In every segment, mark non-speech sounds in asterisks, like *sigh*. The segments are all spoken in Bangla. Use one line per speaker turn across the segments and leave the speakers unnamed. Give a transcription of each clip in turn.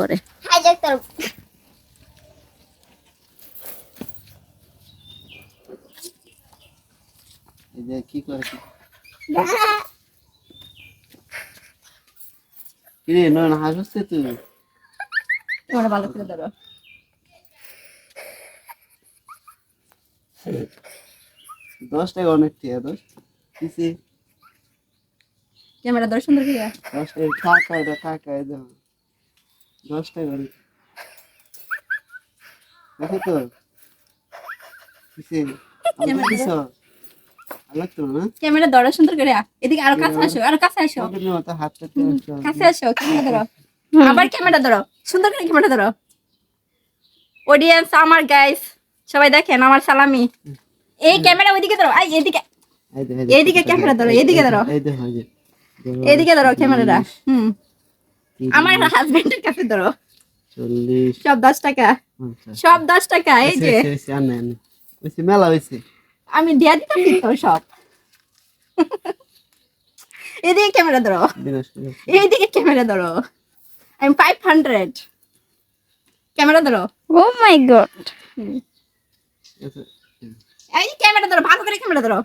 পরে।
হাইজাক তোর
এই যে কি করে কি? কিরে নয়ন হাসছে তুই?
তোমরা ভালো করে ধরো।
দশ টাকা অনেক কিসে
ক্যামেরা করে।
দশ টাকা কাকা এটা কাকা এই দেখো তো।
ক্যামেরা ধরো। সুন্দর করে। এদিকে আরও কাছে আসো আরও কাছে আসো।
পকেট নিয়ে তো হাতটা
কাছে আসো ক্যামেরা ধরো। আবার ক্যামেরা ধরো। সুন্দর করে ক্যামেরা ধরো। অডিয়েন্স আমার গাইস সবাই দেখেন আমার সালামি। এই ক্যামেরা ওইদিকে ধরো। আই এদিকে। এইদিকে ক্যামেরা ধরো, এদিকে ধরো। এদিকে ধরো ক্যামেরাটা। হুম। আমার হাজবেন্ডের কাছে ধরো। সব দশ টাকা। সব দশ টাকা এই যে।
মেলা হয়েছে।
আমি দিয়া দিতাম তো *laughs* সব। এদিকে ক্যামেরা ধরো। এইদিকে ক্যামেরা ধরো। আমি ফাইভ হান্ড্রেড ক্যামেরা ধরো।
ও মাই গড
এই ক্যামেরা ধরো ভালো করে ক্যামেরা ধরো।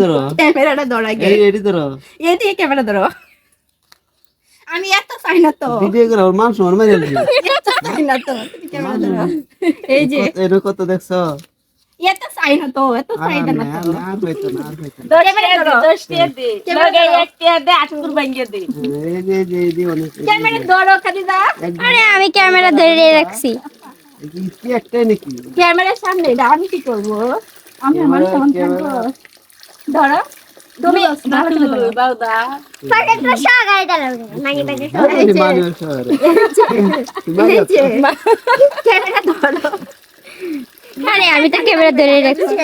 ধরো।
ক্যামেরাটা ধরো আগে।
এই ধরো।
এইদিকে ক্যামেরা ধরো। আমি এত চাই না তো।
ভিডিও করে ওর মারি
এত চাই না তো ক্যামেরা এই যে।
এটা কত দেখছ?
এত চাই না তো এত চাই না তো।
আর হইতো না, আর হইতো না।
ক্যামেরা ধরো ক্যামেরা ধরো।
এই যে, এই যে, এই যে, অনেক-
ক্যামেরা ধরো
একদম-
আরে আমি ক্যামেরা ধরে রাখছি।
কি একটাই নাকি?
ক্যামেরার সামনে এটা আমি কি করব? আমি আমার সামনে ধরো। তুমি ভালো করে ধরো।
পকেটটা সগাই দিলাম।
তুমি আগে-
যে। ক্যামেরা ধরো।
আরে আমি তো ক্যামেরা ধরে রাখছি।